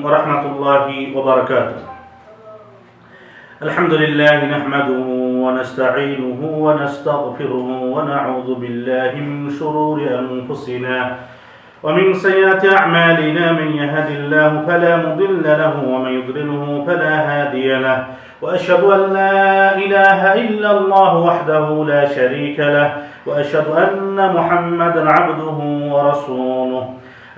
ورحمة الله وبركاته. الحمد لله نحمده ونستعينه ونستغفره ونعوذ بالله من شرور أنفسنا ومن سيئات أعمالنا. من يهد الله فلا مضل له ومن يضلله فلا هادي له. وأشهد أن لا إله إلا الله وحده لا شريك له. وأشهد أن محمدا عبده ورسوله.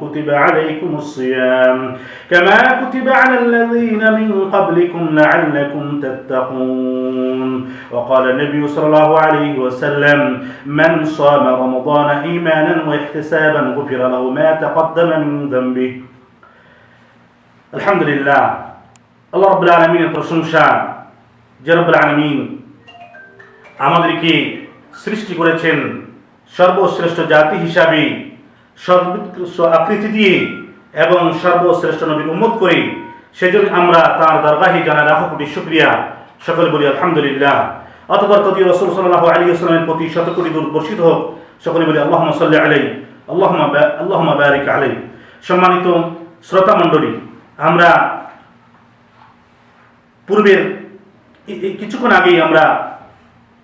كتب عليكم الصيام كما كتب على الذين من قبلكم لعلكم تتقون وقال النبي صلى الله عليه وسلم من صام رمضان إيمانا واحتسابا غفر له ما تقدم من ذنبه الحمد لله আল্লাহ রব্বুল আলমিনের প্রশংসা যে রব্বুল আলমিন আমাদেরকে সৃষ্টি করেছেন সর্বশ্রেষ্ঠ জাতি হিসাবে সর্বোৎকৃষ্ট আকৃতি দিয়ে এবং সর্বশ্রেষ্ঠ নবীর উম্মত করে, সেজন্য আমরা তার দরগাহি জানা লাখো কোটি শুক্রিয়া। সকলে বলি আলহামদুলিল্লাহ। অতপর ততি রসুল সাল্লাহ আলী আসলামের প্রতি শত কোটি দূর বর্ষিত হোক, সকলে বলি আল্লাহ সাল্লাহ আলাই আল্লাহ আল্লাহ বারিক আলাই সম্মানিত শ্রোতা মণ্ডলী, আমরা পূর্বের কিছুক্ষণ আগেই আমরা,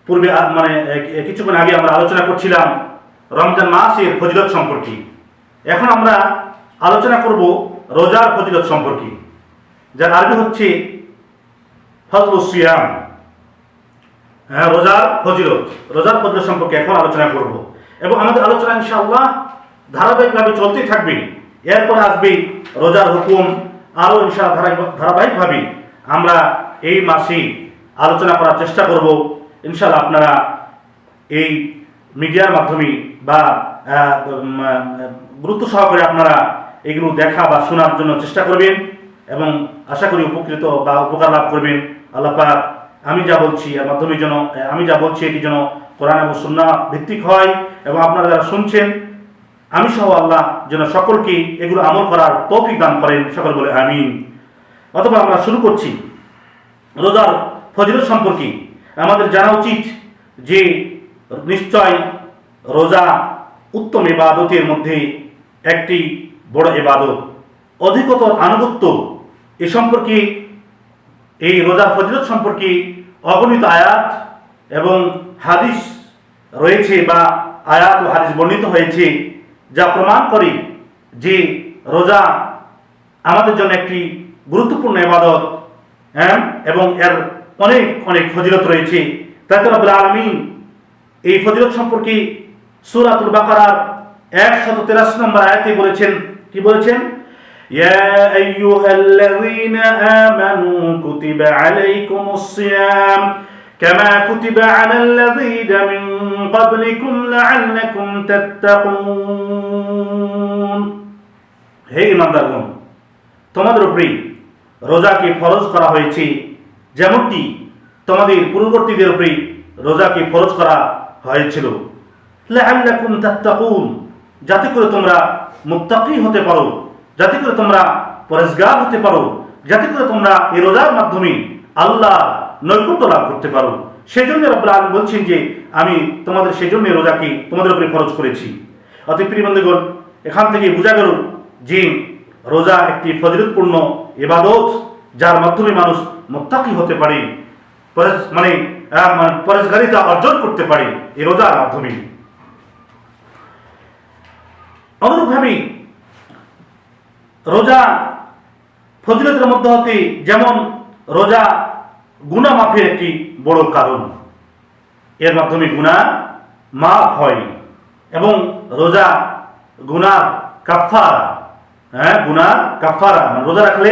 পূর্বে মানে কিছুক্ষণ আগে আমরা আলোচনা করছিলাম রমজান মাসের ফজিলত সম্পর্কে। এখন আমরা আলোচনা করব রোজার ফজিলত সম্পর্কে। যার আরবি হচ্ছে ফজল সিয়াম। হ্যাঁ রোজার ফজিলত রোজার ফজিলত সম্পর্কে এখন আলোচনা করব। এবং আমাদের আলোচনা ইনশাআল্লাহ ধারাবাহিকভাবে চলতেই থাকবে। এরপর আসবে রোজার হুকুম। আরও ধারাবাহিক ধারাবাহিকভাবে আমরা এই মাসে আলোচনা করার চেষ্টা করব। ইনশাআল্লাহ আপনারা এই মিডিয়ার মাধ্যমে বা গুরুত্ব সহকারে আপনারা এগুলো দেখা বা শোনার জন্য চেষ্টা করবেন এবং আশা করি উপকৃত বা উপকার লাভ করবেন। আল্লাহ পাক, আমি যা বলছি এর মাধ্যমে যেন আমি যা বলছি এটি যেন কোরআন এবং সুন্না ভিত্তিক হয় এবং আপনারা যারা শুনছেন, আমি সহ আল্লাহ যেন সকলকে এগুলো আমল করার তৌফিক দান করেন। সকল বলে আমিন। অথবা আমরা শুরু করছি। রোজার ফজিলত সম্পর্কে আমাদের জানা উচিত যে নিশ্চয় রোজা উত্তম এবাদতের মধ্যে একটি বড় এবাদত অধিকতর আনুগত্য এ সম্পর্কে, এই রোজার ফজিলত সম্পর্কে অগণিত আয়াত এবং হাদিস রয়েছে বা আয়াত ও হাদিস বর্ণিত হয়েছে, যা প্রমাণ করে যে রোজা আমাদের জন্য একটি গুরুত্বপূর্ণ এবাদত হ্যাঁ এবং এর অনেক অনেক ফজিলত রয়েছে। তাতে রব্বুল আলমিন এই ফজিলত সম্পর্কে সূরাতুল বাকারার একশত তেরাশি নম্বর আয়াতে বলেছেন কি বলেছেন يا أيها الذين آمنوا كتب عليكم الصيام كما كتب على الذين من قبلكم لعلكم تتقون হে ইমানদারগণ তোমাদের উপরেই রোজাকে ফরজ করা হয়েছে যেমনটি তোমাদের পূর্ববর্তীদের উপরেই রোজাকে ফরজ করা হয়েছিল। যাতে করে তোমরা মুত্তাকি হতে পারো, যাতে করে তোমরা পরেজগার হতে পারো, যাতে করে তোমরা এই রোজার মাধ্যমে আল্লাহ নৈকট্য লাভ করতে পারো। সেই জন্য রব্বুল বলছেন যে, আমি তোমাদের সেই জন্য রোজাকে তোমাদের উপরে খরচ করেছি। অতএব প্রিয়বন্ধুগণ এখান থেকে বোঝা গেল যে রোজা একটি ফজিলতপূর্ণ ইবাদত, যার মাধ্যমে মানুষ মোত্তাকি হতে পারে। মানে মানে পরেজগারিতা অর্জন করতে পারে এই রোজার মাধ্যমে। অনুরূপভাবে রোজা ফজিলতের মধ্যে হতে যেমন রোজা গুণা মাফের একটি বড় কারণ। এর মাধ্যমে গুণা মাফ হয় এবং রোজা গুনার কাফারা হ্যাঁ গুনার কাফারা মানে রোজা রাখলে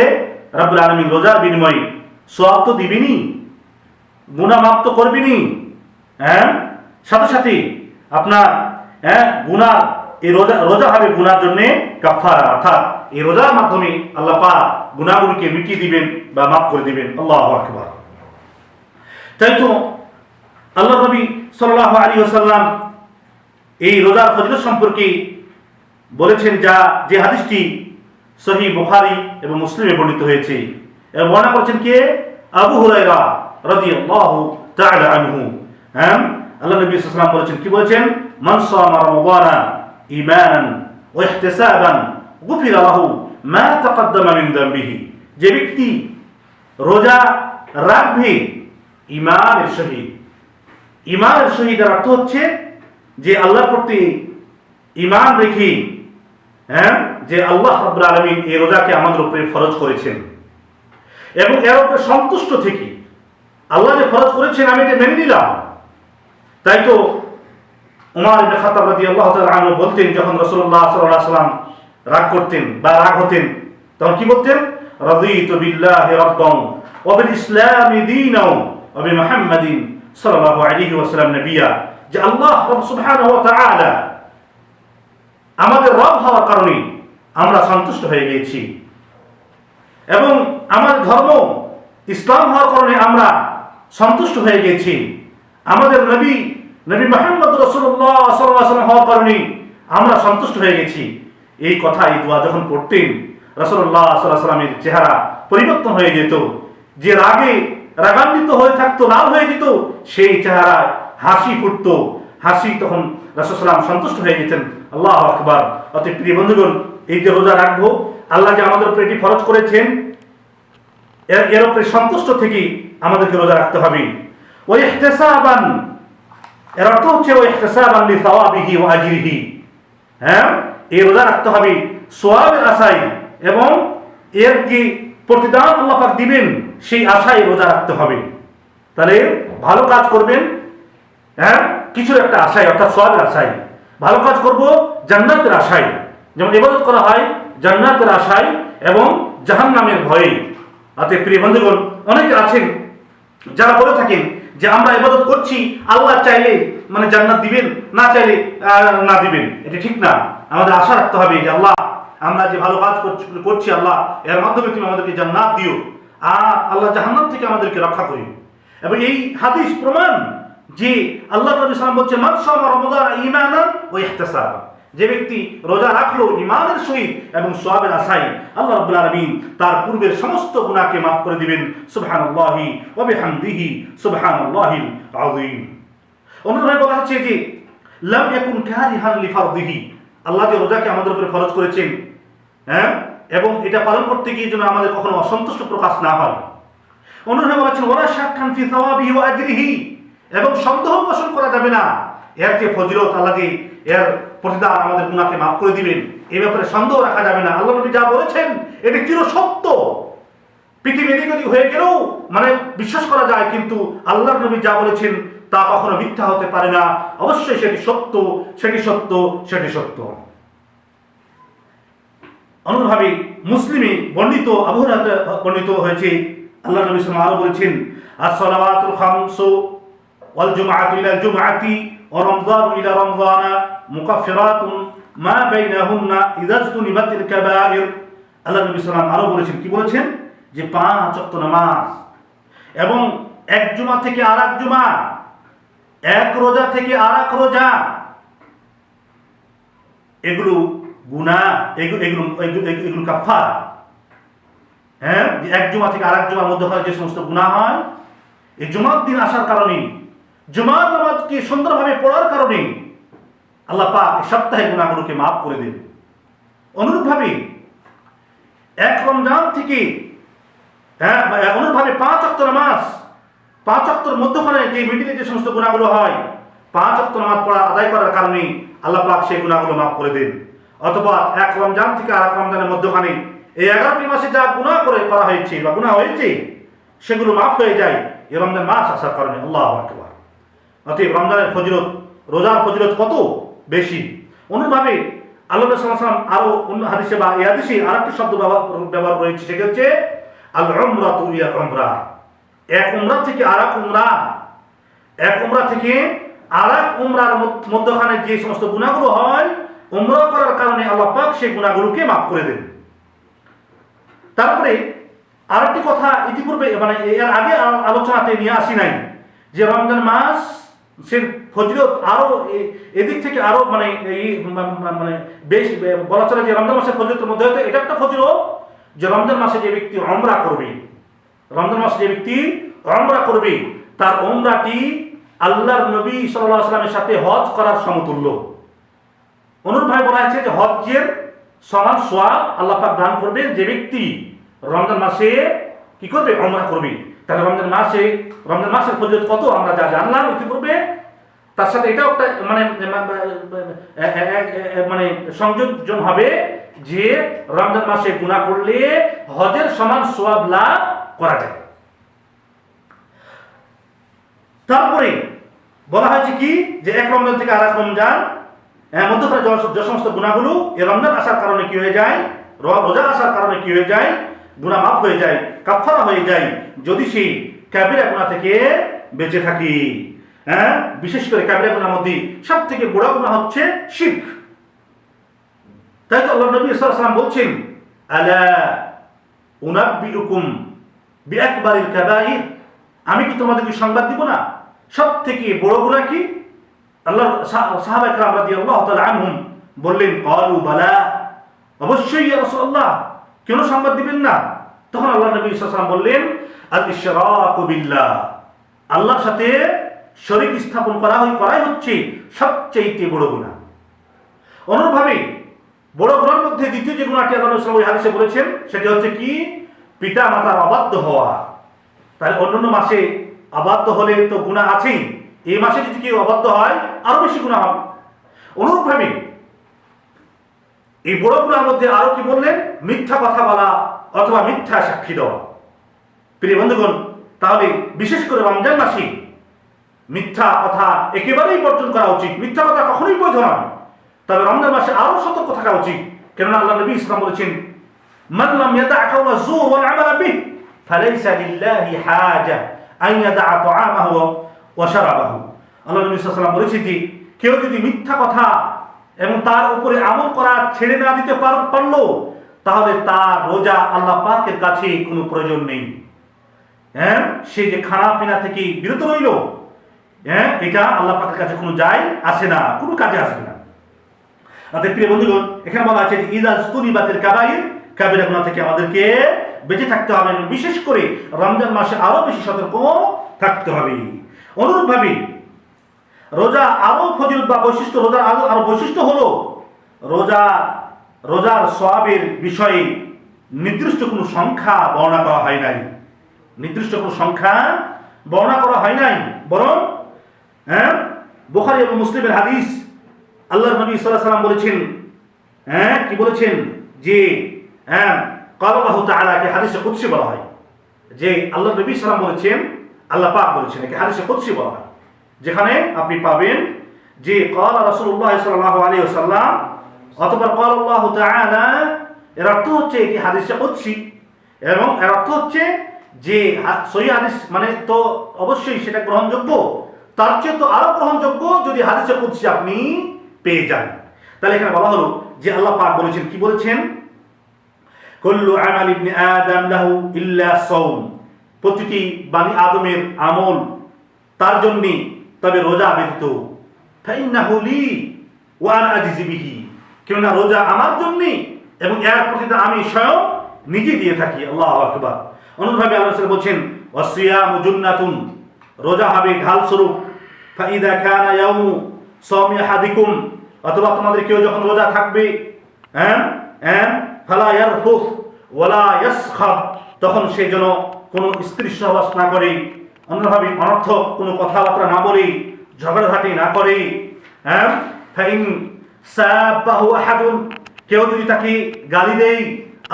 রাব্বুল আলামিন রোজার বিনিময়ে সওয়াব তো দিবেনি গুনাহ মাফ তো করবেনি। হ্যাঁ? সাথে সাথে আপনার হ্যাঁ গুনাহ, এই রোজা রোজা হবে গুনার জন্য কাফারা অর্থাৎ এই রোজার মাধ্যমে আল্লাহ পাক গুণাগুলিকে মিটিয়ে দিবেন বা মাফ করে দিবেন। আল্লাহ আকবার। তাই তো আল্লাহ নবী সাল্লাহ আলী ওসাল্লাম এই রোজার ফজিলত সম্পর্কে বলেছেন যা, যে হাদিসটি সহি বুখারি এবং মুসলিমে বর্ণিত হয়েছে। এবং বর্ণনা করছেন কে? আবু হুরায়রা। রাদিয়াল্লাহু তাআলা আনহু। হ্যাঁ? আল্লাহ নবী সাল্লাল্লাহু বলেছেন, কি বলেছেন? মান সামা রমাদানা ঈমানান ওয়া ইহতিসাবান গুফিরা লাহু মা তাকাদ্দামা মিন যে ব্যক্তি রোজা রাখবে ইমানের সহিত ইমানের সহিত অর্থ হচ্ছে যে আল্লাহর প্রতি ইমান রেখে হ্যাঁ? যে আল্লাহ রাব্বুল আলামিন এই রোজাকে আমাদের উপরে ফরজ করেছেন। এবং এর উপরে সন্তুষ্ট থেকে আল্লাহ যে ফরজ করেছেন, আমি এটা মেনে নিলাম। তাই তো উমার ইবনে খাত্তাব রাদিয়াল্লাহু তাআলা আনহু বলতেন, যখন রাসূলুল্লাহ সাল্লাল্লাহু আলাইহি সাল্লাম রাগ করতেন বা রাগ হতেন, তখন কি বলতেন? রাদিতু বিল্লাহি রাব্বান ওয়া বিল ইসলামি দীনাও ওয়া বিমুহাম্মাদিন সাল্লাল্লাহু আলাইহি ওয়াসাল্লাম নবিয়া। যে আল্লাহ রাব্বু সুবহানাহু ওয়া তাআলা আমাদের রব হওয়ার কারণে আমরা সন্তুষ্ট হয়ে গিয়েছি। এবং আমার ধর্ম ইসলাম হওয়ার কারণে আমরা সন্তুষ্ট হয়ে গেছি। আমাদের নবী নবী মোহাম্মদ রসুল্লাহ হওয়ার কারণে আমরা সন্তুষ্ট হয়ে গেছি। এই কথা এই দোয়া যখন পড়তেন রসুল্লাহ চেহারা পরিবর্তন হয়ে যেত। যে রাগে রাগান্বিত হয়ে থাকতো, লাল হয়ে যেত, সেই চেহারা হাসি ফুটতো। হাসি তখন রাসুসাল্লাম সন্তুষ্ট হয়ে যেতেন আল্লাহ আকবার। অত প্রিয় বন্ধুগণ, এই যে রোজা রাখব, আল্লাহ যে আমাদের উপরে এটি ফরজ করেছেন এর উপরে সন্তুষ্ট থেকে আমাদেরকে রোজা রাখতে হবে। ওই ইহতেসাবান এর অর্থ হচ্ছে ওই ইহতেসাবান লি সাওয়াবিহি ওয়া আজরিহি। হ্যাঁ? এই রোজা রাখতে হবে। সোয়াবের আশায় এবং এর কি প্রতিদান আল্লাহ পাক দিবেন, সেই আশায় রোজা রাখতে হবে। তাহলে ভালো কাজ করবেন হ্যাঁ? কিছু একটা আশায়, অর্থাৎ সোয়াবের আশায়। ভালো কাজ করব জান্নাতের আশায়। যেমন ইবাদত করা হয় জান্নাতের আশায় এবং জাহান নামের ভয়ে। অতএব প্রিয় বন্ধুগণ, অনেকে আছেন যারা বলে থাকেন যে আমরা ইবাদত করছি, আল্লাহ চাইলে মানে জান্নাত দিবেন, না চাইলে না দিবেন। এটা ঠিক না। আমাদের আশা রাখতে হবে যে আল্লাহ, আমরা যে ভালো কাজ করছি- আল্লাহ, এর মাধ্যমে তুমি আমাদেরকে জান্নাত দিও। আর আল্লাহ জাহান্নাম থেকে আমাদেরকে রক্ষা করি। এবং এই হাদিস প্রমাণ যে আল্লাহ নবী সাল্লাম বলছে মান সামা রমাদান ঈমানান ওয়া ইহতিসাবান যে ব্যক্তি রোজা রাখল ইমানের সহিত এবং সোয়াবের আশায়, আল্লাহ রাব্বুল আলামিন তার পূর্বের সমস্ত গুণাকে মাফ করে দিবেন। সুবহানাল্লাহি ওয়া বিহামদিহি সুবহানাল্লাহিল আযীম। অন্যভাবে বলা হচ্ছে যে, লাম ইয়াকুন কারিহান লিফারদিহি। আল্লাহ যে রোজাকে আমাদের উপরে ফরজ করেছেন হ্যাঁ? এবং এটা পালন করতে গিয়ে যেন আমাদের কখনো অসন্তুষ্ট প্রকাশ না হয়। অন্যভাবে বলেছেন ওরা শাখান ফি সাওয়াবিহি ওয়া আজরিহি। এবং সন্দেহ পোষণ করা যাবে না। এর যে ফজিলত আল্লাহ এর প্রতিদান আমাদের গুনাহকে মাফ করে দিবেন। এই ব্যাপারে সন্দেহ রাখা যাবে না। আল্লাহ নবী যা বলেছেন, এটি চির সত্য। পৃথিবী এদিক ওদিক হয়ে গেলেও মানে বিশ্বাস করা যায়, কিন্তু আল্লাহ নবী যা বলেছেন, তা কখনো মিথ্যা হতে পারে না। অবশ্যই সেটি সত্য সেটি সত্য সেটি সত্য। অনুরূপভাবে মুসলিমে বর্ণিত আবহাওয়াতে বর্ণিত হয়েছে। আল্লাহ নবী সাল্লাল্লাহু আরও বলেছেন khamsu wal jum'atu ila al-jum'ati ramdanu ila ramdana mukaffiratun ma bainahunna idza ijtunibat al-kaba'ir আল্লাহ নবী সাল্লাল্লাহু আরও বলেছেন, কি বলেছেন? যে পাঁচ ওয়াক্ত নামাজ এবং এক জুমা থেকে আর এক জুমা, এক রোজা থেকে আর এক রোজা, এগুলো গুণা এগুলো এগুলো এগুলো কাফার হ্যাঁ? এক জুমা থেকে আর এক জুমার মধ্যে হয় যে সমস্ত গুণা হয়, এই জুমার দিন আসার কারণে জুমার নামাজকে সুন্দরভাবে পড়ার কারণে আল্লাহ পাক সপ্তাহে গুণাগুলোকে মাফ করে দেন। অনুরূপভাবে এক রমজান থেকে হ্যাঁ অনুরূপভাবে পাঁচ অক্ট নামাজ, পাঁচ অক্টর মধ্যখানে যে মিডিলে যে সমস্ত গুণাগুলো হয়, পাঁচ অক্ট নামাজ পড়া আদায় করার কারণে আল্লাহ পাক সেই গুণাগুলো মাফ করে দেন। অথবা এক রমজান থেকে আর এক রমজানের মধ্যখানে এই এগারোটি মাসে যা গুণা করে করা হয়েছে বা গুণা হয়েছে, সেগুলো মাফ হয়ে যায়। এই রমজান মাস আসার কারণে। আল্লাহ অতএব রমজানের ফজিলত, রোজার ফজিলত কত বেশি? অনুরূপভাবে আল্লাহ সাল্লাম আরও অন্য হাদিসে বা এই হাদিসে আর একটি শব্দ ব্যবহার রয়েছে, সেটা হচ্ছে আল উমরা তু ইয়া উমরা। এক উমরা থেকে আর এক উমরা। এক উমরা থেকে আর এক উমরার মধ্যখানে যে সমস্ত গুণাগুলো হয়, উমরা করার কারণে আল্লাহ পাক সেই গুণাগুলোকে মাফ করে দেন। তারপরে আরেকটি কথা ইতিপূর্বে মানে এর আগে আলোচনাতে নিয়ে আসি নাই, যে রমজান মাস সে ফজিলত আরও এ- এদিক থেকে আরও মানে এই মা- মা- মানে বেশ বলা চলে যে রমজান মাসের ফজিলতের মধ্যে হয়তো এটা একটা ফজিলত যে রমজান মাসে যে ব্যক্তি অমরা করবে, রমজান মাসে যে ব্যক্তি অমরা করবে, তার অমরাটি আল্লাহর নবী সাল্লাহ আসলামের সাথে হজ করার সমতুল্য। অনুরূপভাবে বলা হয়েছে যে হজ্জের সমান সোয়াব আল্লাহ পাক দান করবে যে ব্যক্তি রমজান মাসে কি করবে? অমরা করবে। তাহলে রমজান মাসে, রমজান মাসের ফজিলত কত? আমরা যা জানলাম ইতিপূর্বে, তার সাথে এটাও একটা মানে মানে সংযোজন হবে যে রমজান মাসে গুণা করলে হজের সমান সোয়াব লাভ করা যায়। তারপরে বলা হয়েছে কি? যে এক রমজান থেকে আর এক রমজান মধ্যখানে যে- সমস্ত গুণাগুলো এ রমজান আসার কারণে কি হয়ে যায়? রোজা আসার কারণে কি হয়ে যায়? গুণা মাফ হয়ে যায় কাফারা হয়ে যায়, যদি সেই ক্যাবিরা গুণা থেকে বেঁচে থাকি। হ্যাঁ? বিশেষ করে ক্যাবিরা গুণার মধ্যে সব থেকে বড় গুণা হচ্ছে শিখ তাই তো আল্লাহ নবী সাল্লাম বলছেন, আলা উনাব্বিউকুম বিআকবারিল আমি কি তোমাদেরকে সংবাদ দিব না? সব থেকে বড় গুনাহ কি? আল্লাহ সাহাবা একরাম রাদিয়াল্লাহু তাআলা আনহুম বললেন ক্বালু বালা। অবশ্যই ইয়া কেন সংবাদ দিবেন না? তখন আল্লাহ নবী ওয়াসাল্লাম বললেন আল বিল্লাহ। আল্লাহর সাথে শরীক স্থাপন করা হয় করাই হচ্ছে সবচেয়ে বড় গুনাহ। অনুরূপভাবে বড় গুণার মধ্যে দ্বিতীয় যে গুণাটি আল্লাহ রসুল ওই হাদিসে বলেছেন, সেটি হচ্ছে কি? পিতা মাতার অবাধ্য হওয়া। তাহলে অন্যান্য মাসে অবাধ্য হলে তো গুণা আছেই। এই মাসে যদি কেউ অবাধ্য হয়, আরও বেশি গুণা হবে। অনুরূপভাবে এই বড় মধ্যে আরও কি বললেন? মিথ্যা কথা বলা অথবা মিথ্যা সাক্ষী দেওয়া। প্রিয় বন্ধুগণ, তাহলে বিশেষ করে রমজান মাসে মিথ্যা কথা একেবারেই বর্জন করা উচিত। মিথ্যা কথা কখনোই বৈধ নয়। তবে রমজান মাসে আরও সতর্ক থাকা উচিত। কেননা আল্লাহ নবী ইসলাম বলেছেন ইয়াদা কাওলা যুর ওয়াল আমাল বিহ, ফালাইসা লিল্লাহি হাজা আন ইয়াদা তাআমাহু ওয়া শারাবাহু। আল্লাহ নবী ওয়াসাল্লাম বলেছেন কেউ যদি মিথ্যা কথা এবং তার উপরে আমল করা ছেড়ে না দিতে পার- পারল, তাহলে তার রোজা আল্লাহ পাকের কাছে কোনো প্রয়োজন নেই। হ্যাঁ? সে যে খানা পিনা থেকে বিরত রইল হ্যাঁ? এটা আল্লাহ পাকের কাছে কোনো যায় আসে না, কোনো কাজে আসে না। আমাদের প্রিয় বন্ধুগণ, এখানে বলা আছে ইদাজ তুনিবাতের কাবাইর কাবিরা গুনাহ থেকে আমাদেরকে বেঁচে থাকতে হবে বিশেষ করে রমজান মাসে আরও বেশি সতর্ক থাকতে হবে। অনুরূপভাবে রোজা আরও ফজিলত বা বৈশিষ্ট্য, রোজার আরও আরও বৈশিষ্ট্য হলো রোজা, রোজার সওয়াবের বিষয়ে নির্দিষ্ট কোনো সংখ্যা বর্ণনা করা হয় নাই। নির্দিষ্ট কোনো সংখ্যা বর্ণনা করা হয় নাই। বরং হ্যাঁ বোখারি এবং মুসলিমের হাদিস আল্লাহ নবী সাল্লাহ সাল্লাম বলেছেন হ্যাঁ কি বলেছেন? যে হ্যাঁ কালাল্লাহু তাআলাকে হাদিসে কুদসি বলা হয়। যে আল্লাহ নবী সাল্লাম বলেছেন, আল্লাহ পাক বলেছেন, একে হাদিসে কুদসি বলা হয়। যেখানে আপনি পাবেন যে কল রসুল্লাহ সাল্লাহ আলী সাল্লাম অতপর কল আল্লাহ এর অর্থ হচ্ছে এটি হাদিসটা করছি এবং এর অর্থ হচ্ছে যে সহি হাদিস মানে তো অবশ্যই সেটা গ্রহণযোগ্য, তার চেয়ে তো আরও গ্রহণযোগ্য যদি হাদিসে কুদসি আপনি পেয়ে যান। তাহলে এখানে বলা হলো যে আল্লাহ পাক বলেছেন, কি বলেছেন? কল্লু আমাল ইবনে আদম লাহু ইল্লা সাওম। প্রতিটি বানি আদমের আমল তার জন্যে তবে রোজা ব্যতীত। ফাইন্নাহু লি ওয়া আনা আজজি বিহি। কেননা রোজা আমার জন্য এবং এর প্রতিদান আমি স্বয়ং নিজে দিয়ে থাকি। আল্লাহু আকবার। অনুরূপভাবে আল্লাহ বলছেন, ওয়াসিয়ামু জুন্নাতুন। রোজা হবে ঢাল স্বরূপ ফাইদা কানা ইয়াউমু সাওমি আহাদিকুম। অথবা তোমাদের কেউ যখন রোজা থাকবে হ্যাঁ হ্যাঁ ফালা ইয়ারফুস ওয়ালা ইয়াসখাব। তখন সে যেন কোনো স্ত্রী সহবাস না করে। অন্যভাবে অনর্থক কোনো কথাবার্তা না বলে ঝগড়াঝাটি না করে হ্যাঁ? ফাইন সাবাহু আহাদুন, কেউ যদি তাকে গালি দেই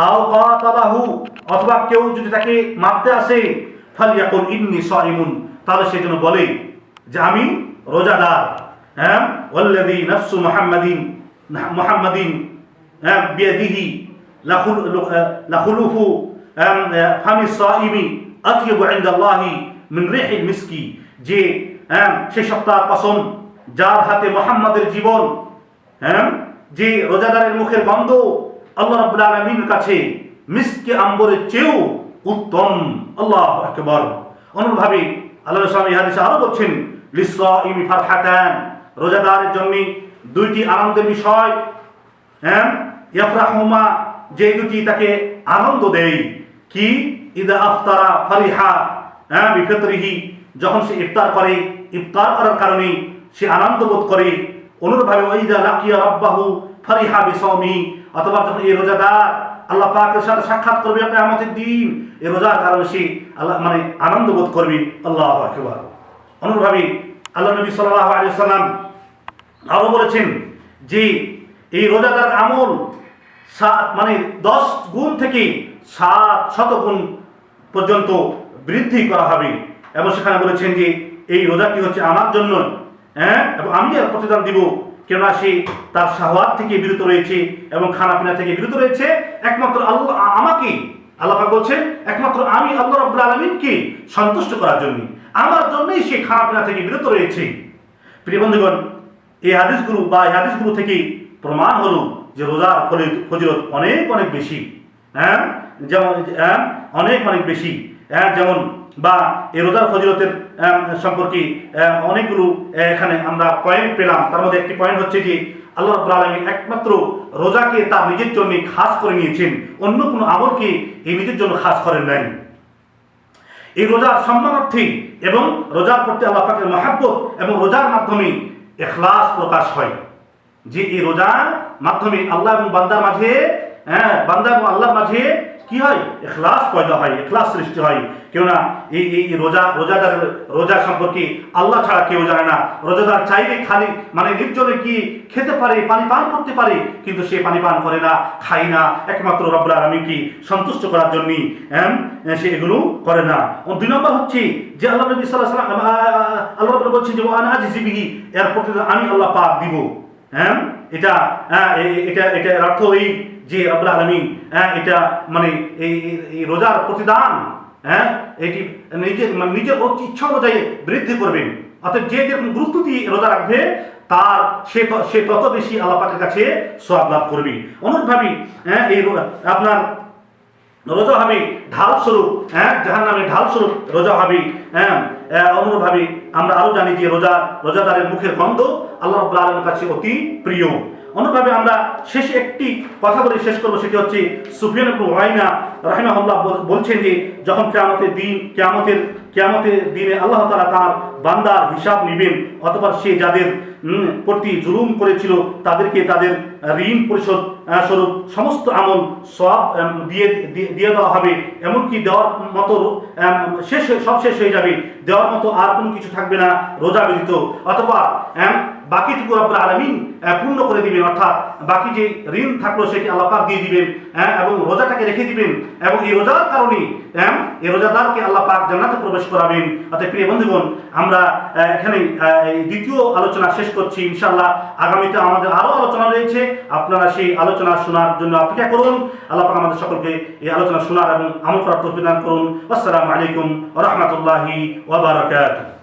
আও কাতালাহু অথবা কেউ যদি তাকে মারতে আসে, ফালিয়াকুল ইন্নী সাইমুন, তাহলে সে যেন বলে যে আমি রোজাদার হ্যাঁ? ওয়াল্লাযী নাফসু মুহাম্মাদিন মুহাম্মাদিন হ্যাঁ? বিয়াদিহি, লাখুল লাখুলুহু ফামি সাইমি আতিয়াবু ইনদাল্লাহি মিন রিহিল মিসকি, যে হ্যাঁ সেই সপ্তাহ কসম যার হাতে মোহাম্মদের জীবন হ্যাঁ যে রোজাদারের মুখের গন্ধ আল্লাহ রাব্বুল আলামিনের কাছে মিসকে আম্বরের চেয়েও উত্তম। আল্লাহ একবার অনুরভাবে আল্লাহ এই হাদিসে আরও বলছেন লিসাইমি ফারহাতান, রোজাদারের জন্য দুইটি আনন্দের বিষয় হ্যাঁ ইয়াফরাহুমা, যে দুটি তাকে আনন্দ দেয়। কি? ইদা আফতারা ফারিহা হ্যাঁ যখন সে ইফতার করে, ইফতার করার কারণে সে আনন্দ বোধ করে, অনুরূপভাবে ওইদা লাকিয়া রাব্বাহু ফারিহা বিসাওমি অথবা যখন এই রোজাদার আল্লাহ পাকের সাথে সাক্ষাৎ করবে আমাদের দিন এ রোজার কারণে সে আল্লাহ মানে আনন্দ বোধ করবে। আল্লাহ আকবার। অনুরূপভাবে আল্লাহ নবী সাল্লাল্লাহু আলাইহি সাল্লাম আরও বলেছেন যে এই রোজাদার আমল সাত মানে দশ গুণ থেকে সাত শত গুণ পর্যন্ত বৃদ্ধি করা হবে। এবং সেখানে বলেছেন যে এই রোজাটি হচ্ছে আমার জন্য হ্যাঁ? এবং আমি এর প্রতিদান দিব। কেননা সে তার শাহওয়াত থেকে বিরত রয়েছে এবং খানাপিনা থেকে বিরত রয়েছে। একমাত্র আল্লাহ আমাকে আল্লাহ বলছেন একমাত্র আমি আল্লাহ রব্বুল আলমিনকে সন্তুষ্ট করার জন্য। আমার জন্যই সে খানাপিনা থেকে বিরত রয়েছে। প্রিয় বন্ধুগণ এই হাদিসগুলো বা এই হাদিসগুলো থেকে প্রমাণ হলো যে রোজার ফজিলত অনেক অনেক বেশি হ্যাঁ? যেমন হ্যাঁ, অনেক অনেক বেশি। যেমন, বা এই রোজার ফজিলতের সম্পর্কে অনেকগুলো এখানে আমরা পয়েন্ট পেলাম। তার মধ্যে একটি পয়েন্ট হচ্ছে যে আল্লাহ রাব্বুল আলামিন একমাত্র রোজাকে তার নিজের জন্য খাস করে নিয়েছেন। অন্য কোনো আমলকে এই নিজের জন্য খাস করেন নাই? এই রোজার সম্মানার্থী এবং রোজার প্রতি আল্লাহ পাকের মহাব্বত এবং রোজার মাধ্যমে এখলাস প্রকাশ হয়। যে এই রোজার মাধ্যমে আল্লাহ এবং বান্দার মাঝে হ্যাঁ বান্দা এবং আল্লাহর মাঝে কি হয়? এখলাস পয়দা হয় এখলাস সৃষ্টি হয়। কেননা এই এই রোজা, রোজাদার, রোজা সম্পর্কে আল্লাহ ছাড়া কেউ জানে না। রোজাদার চাইলে খালি মানে নির্জনে কি খেতে পারে, পানি পান করতে পারে, কিন্তু সে পানি পান করে না, খায় না। একমাত্র রব্রা আমি কি সন্তুষ্ট করার জন্যই হ্যাঁ সে এগুলো করে না। দুই নম্বর হচ্ছে যে আল্লাহ নবী আলাইহি আল্লাহ রাব্বুল বলছেন যে ওয়ান আজিবিহি এর প্রতিদান আমি আল্লাহ পাক দিব। হ্যাঁ এটা এটা এটা এর অর্থ এই যে রব্বুল আলামিন হ্যাঁ এটা মানে এই, এই- রোজার প্রতিদান হ্যাঁ এটি নিজের মানে নিজের ইচ্ছা অনুযায়ী বৃদ্ধি করবেন। অর্থাৎ যে যেরকম গুরুত্ব দিয়ে রোজা রাখবে, তার সে সে তত বেশি আল্লাহ পাকের কাছে সওয়াব লাভ করবে। অনুরূপভাবে হ্যাঁ এই আপনার রোজা হবে ঢাল স্বরূপ হ্যাঁ যাহার নামে ঢাল স্বরূপ রোজা হবে হ্যাঁ অনুরূপভাবে আমরা আরও জানি যে রোজা, রোজাদারের মুখের গন্ধ আল্লাহ আলামিনের কাছে অতি প্রিয়। অনুরূপভাবে আমরা শেষ একটি কথা বলে শেষ করব, সেটি হচ্ছে সুফিয়ান ওয়াইনা রাহিমাহুল্লাহ বল- বলছেন যে যখন কিয়ামতের দিন, কিয়ামতের কিয়ামতের দিনে আল্লাহ তাআলা তার বান্দার হিসাব নেবেন অথবা সে যাদের প্রতি জুলুম করেছিল, তাদেরকে তাদের ঋণ পরিশোধ স্বরূপ সমস্ত আমল সব দিয়ে, দিয়ে- দেওয়া হবে। এমনকি দেওয়ার মতো শেষ সব শেষ হয়ে যাবে। দেওয়ার মতো আর কোনো কিছু থাকবে না, রোজা ব্যতীত। অথবা বাকিটুকু রব্বুল আলামিন পূর্ণ করে দিবেন অর্থাৎ বাকি যে ঋণ থাকল সেটি আল্লাহ পাক দিয়ে দিবেন হ্যাঁ, এবং রোজাটাকে রেখে দিবেন এবং এই রোজার কারণে হ্যাঁ, এই রোজাদারকে আল্লাহ পাক জান্নাতে প্রবেশ করাবেন। অর্থাৎ প্রিয় বন্ধুগণ আমরা এখানে দ্বিতীয় আলোচনা শেষ করছি ইনশাল্লাহ আগামীতে আমাদের আরও আলোচনা রয়েছে আপনারা সেই আলোচনা শোনার জন্য অপেক্ষা করুন। আল্লাহ পাক আমাদের সকলকে এই আলোচনা শোনার এবং আমল করার তৌফিক করুন। আসসালামু আলাইকুম রাহমাতুল্লাহি ওয়া বারাকাতুহু।